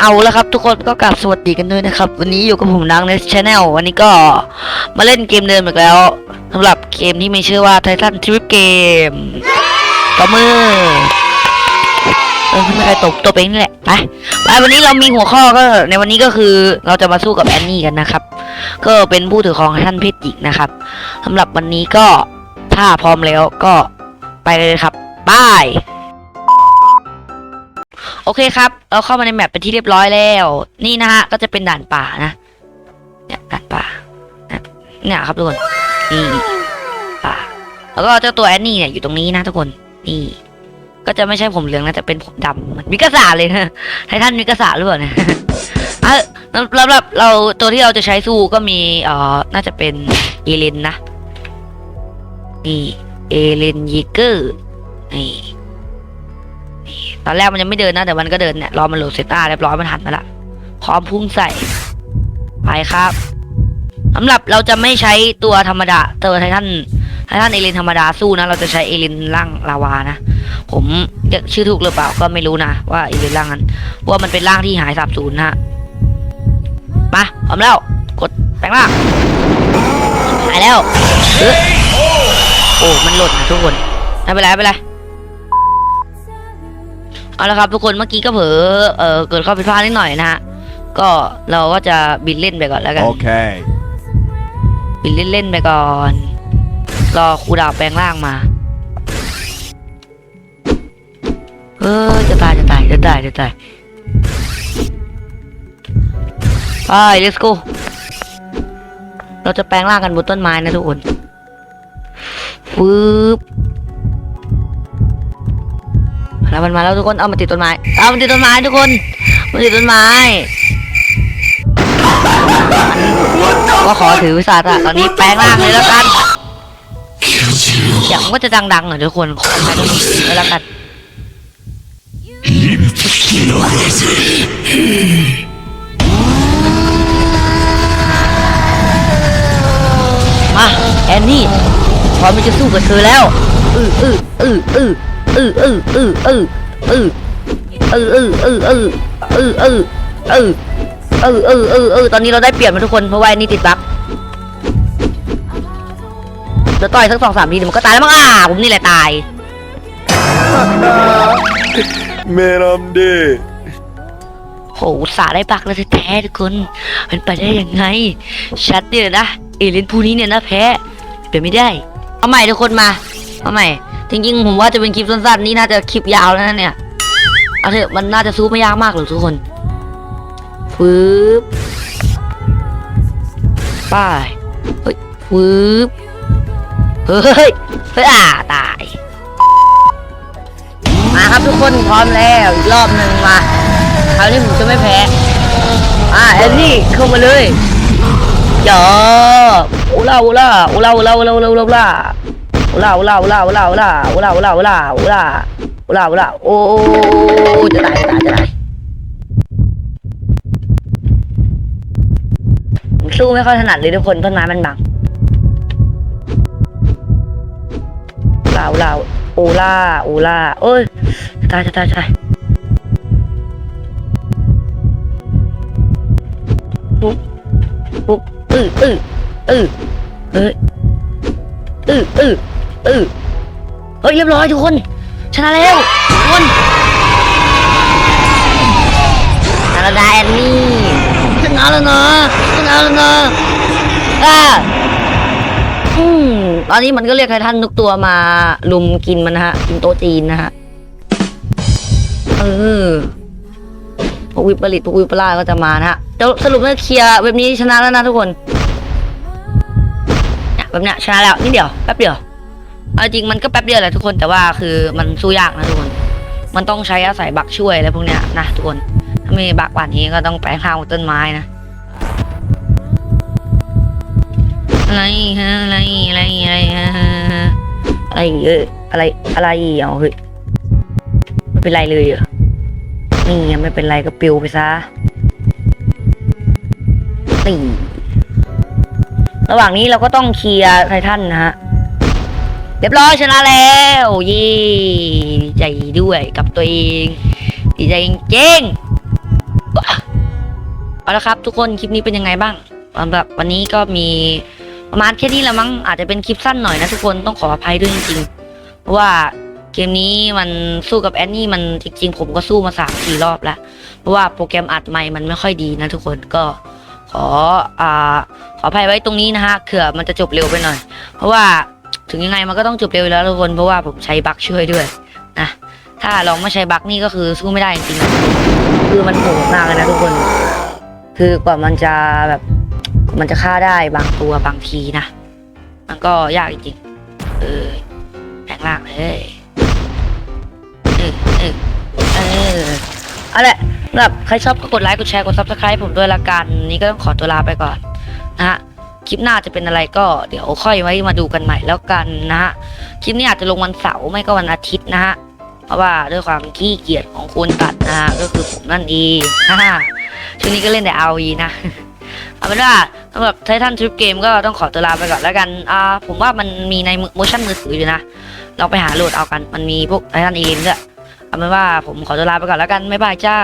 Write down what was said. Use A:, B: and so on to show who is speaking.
A: เอาแล้วครับ ทุกคนก็กลับสวัสดีกันด้วยนะครับ วันนี้อยู่กับผมดังในช anel วันนี้ก็มาเล่นเกมเดิมอีกแล้วสำหรับเกมที่มีชื่อว่า Titan Trip Game ต่อมือเออไม่ใครตบตัวเองนี่แหละไปไปวันนี้เรามีหัวข้อก็ ในวันนี้ก็คือเราจะมาสู้กับแอนนี่กันนะครับ ก็เป็นผู้ถือครองท่านเพศหญิงนะครับสำหรับวันนี้ก็ถ้าพร้อมแล้วก็ไปเลยครับบาย โอเคครับ เราเข้ามาในแมปเป็นที่เรียบร้อยแล้ว นี่นะฮะ ก็จะเป็นด่านป่านะ เนี่ยด่านป่า เนี่ยครับทุกคน นี่ป่า แล้วก็เจ้าตัวแอนนี่เนี่ยอยู่ตรงนี้นะทุกคน นี่ ก็จะไม่ใช่ผมเหลืองนะแต่เป็นผมดำมือนมิกาสาเลยนะไททันมิกาสาหรือเปล่าเนี่ยอะแล้วแล้วแบเราตัวที่เราจะใช้สู้ก็มีเอ่อน่าจะเป็นเอเลนนะ นี่ เอเลนยีเกอร์นี่ ตอนแรกมันยังไม่เดินนะแต่มันก็เดินเนี่ยรอมันโหลดเซต้าเรียบร้อยมันหันมาละพร้อมพุ่งใส่ไปครับสำหรับเราจะไม่ใช้ตัวธรรมดาตัวไททันไททันเอเลนธรรมดาสู้นะ เราจะใช้เอเลนร่างลาวานะ ผมเรียกชื่อถูกหรือเปล่าก็ไม่รู้นะว่าเอเลนร่างนั้นว่ามันเป็นร่างที่หายสาบสูญนะฮะมาพร้อมแล้วกดแปลงร่างหายแล้วเอ้ยโอ้มันหล่นนะทุกคนไม่เป็นไรไม่เป็นไร เอาละครับทุกคนเมื่อกี้ก็เผลอเอ่อเกิดข้อผิดพลาดนิดหน่อยนะฮะก็เราก็จะบินเล่นไปก่อนแล้วกัน
B: Okay.
A: บินเล่นๆไปก่อน รอครูดาวแปลงร่างมาเออจะตายจะตายจะตายจะตายไป let's go เราจะแปลงร่างกันบนต้นไม้นะทุกคนฟืบ แล้วมันมาแล้วทุกคน เอามาติดต้นไม้ เอามาติดต้นไม้ทุกคนมาติดต้นไม้ ก็ขอถือวิสาสะตอนนี้แปลงร่างเลยแล้วกันเสียงมันก็จะดังๆหน่อยทุกคนขอใช้ตรงนี้แล้วกันมาแอนนี่พร้อมที่จะสู้กับเธอแล้วอืออืออืออือ อืออืออืออืออืออืออืออืออืออืออืออือเออเออเออเออตอนนี้เราได้เปรียบนะทุกคนเพราะว่านี่ติดบั๊กเดี๋ยวต่อยสักสองสามทีเดี๋ยวมันก็ตายแล้วมั้งอะผมนี่แหละตาย
B: Meramde.
A: โหสาได้บักแล้วแท้ๆทุกคน มันไปได้ยังไง ชัดเนี่ยนะ เอเลนผู้นี้เนี่ยนะแพ้เป็นไม่ได้ เอาใหม่ทุกคนมา เอาใหม่ จริงๆผมว่าจะเป็นคลิปสั้นๆ นี่น่าจะคลิปยาวแล้วนะเนี่ย เอาเถอะมันน่าจะซูไม่ยากมากหรอกทุกคนฟืบป้ายเฮ้ยฟืบเฮ้ย เฮ้ยอ่าตาย มาครับทุกคนพร้อมแล้วอีกรอบหนึ่งมา คราวนี้ผมจะไม่แพ้ อ่าเอ็นนี่เข้ามาเลยจอบอุล่าอุล่าอุล่าอุล่าอุล่าอุลาอุลา ล่าล่าล่าล่าล่าล่าล่าล่าล่าล่าล่าโอ้จะตายจะตายจะตายสู้ไม่ค่อยถนัดเลยทุกคนต้นไม้มันบังล่าล่าโอล่าโอล่าโอ้ยจะตายจะตายจะตายปุ๊บปุ๊บอืออืออือเฮ้ยอืออือ เออเฮ้ยเรียบร้อยทุกคน ชนะแล้วทุกคนชนะแล้แอนนี่ชนะแล้วนะชนะแล้วนะอ่าอืมตอนนี้มันก็เรียกใครท่านทุกตัวมาลุมกินมันนะฮะกินโต๊ะจีนนะฮะเออพวกวิปริตพวกวิปลาสก็จะมานะฮะเดี๋ยวสรุปว่าเคลียร์เว็บนี้ชนะแล้วนะทุกคนเนี่ยแบบเนี้ยชนะแล้วนิดเดียวแป๊บเดียว เอาจริงมันก็แป๊บเดียวแหละทุกคนแต่ว่าคือมันสู้ยากนะทุกคน มันต้องใช้อาศัยบักช่วยอะไรพวกเนี้ยนะทุกคน ถ้าไม่มีบักกว่านี้ก็ต้องแปลงข้าวต้นไม้นะอะไรฮะอะไรอะไรอะไรฮะอะไรเยอออะไรอะไรเอาเฮ้ยไม่เป็นไรเลยเหรอนี่ยังไม่เป็นไรก็ปิวไปซะนี่ระหว่างนี้เราก็ต้องเคลียร์ไททันนะฮะ เรียบร้อยชนะแล้วเยี่ดีใจด้วยกับตัวเองดีใจจริงเอาละครับ ทุกคนคลิปนี้เป็นยังไงบ้างสำหรับวันนี้ก็มีประมาณแค่นี้แหละมั้งอาจจะเป็นคลิปสั้นหน่อยนะทุกคนต้องขออภัยด้วยจริงๆเพราะว่าเกมนี้มันสู้กับแอนนี่มันจริงๆ ผมก็สู้มาสามสี่รอบแล้ว เพราะว่าโปรแกรมอัดใหม่มันไม่ค่อยดีนะทุกคนก็ขออ่าขออภัยไว้ตรงนี้นะฮะเผื่อมันจะจบเร็วไปหน่อย เพราะว่า ถึงยังไงมันก็ต้องจบเร็วแล้วทุกคนเพราะว่าผมใช้บั๊กช่วยด้วยนะถ้าลองไม่ใช้บั๊กนี่ก็คือสู้ไม่ได้จริงๆคือมันโหดมากเลยนะทุกคน คือกว่ามันจะแบบมันจะฆ่าได้บางตัวบางทีนะ มันก็ยากจริงเออแปลงร่างเลยเออเออเออเอาละสำหรับใครชอบก็กดไลค์กดแชร์กดซับสไครต์ผมด้วยละกัน นี่ก็ต้องขอตัวลาไปก่อนนะฮะ คลิปหน้าจะเป็นอะไรก็เดี๋ยวค่อยไว้มาดูกันใหม่แล้วกันนะฮะคลิปนี้อาจจะลงวันเสาร์ไม่ก็วันอาทิตย์นะฮะเพราะว่าด้วยความขี้เกียจของคนตัดนะฮะก็คือผมนั่นเองฮ่าช่วงนี้ก็เล่นแต่ RV นะเอาเป็นว่าสำหรับไททันทริปเกมก็ต้องขอตัวลาไปก่อนแล้วกันอ่าผมว่ามันมีในโมชั่นมือถืออยู่นะเราไปหาโหลดเอากันมันมีพวกไททันเองด้วยเอาเป็นว่าผมขอตัวลาไปก่อนแล้วกันบ๊ายบายจ้า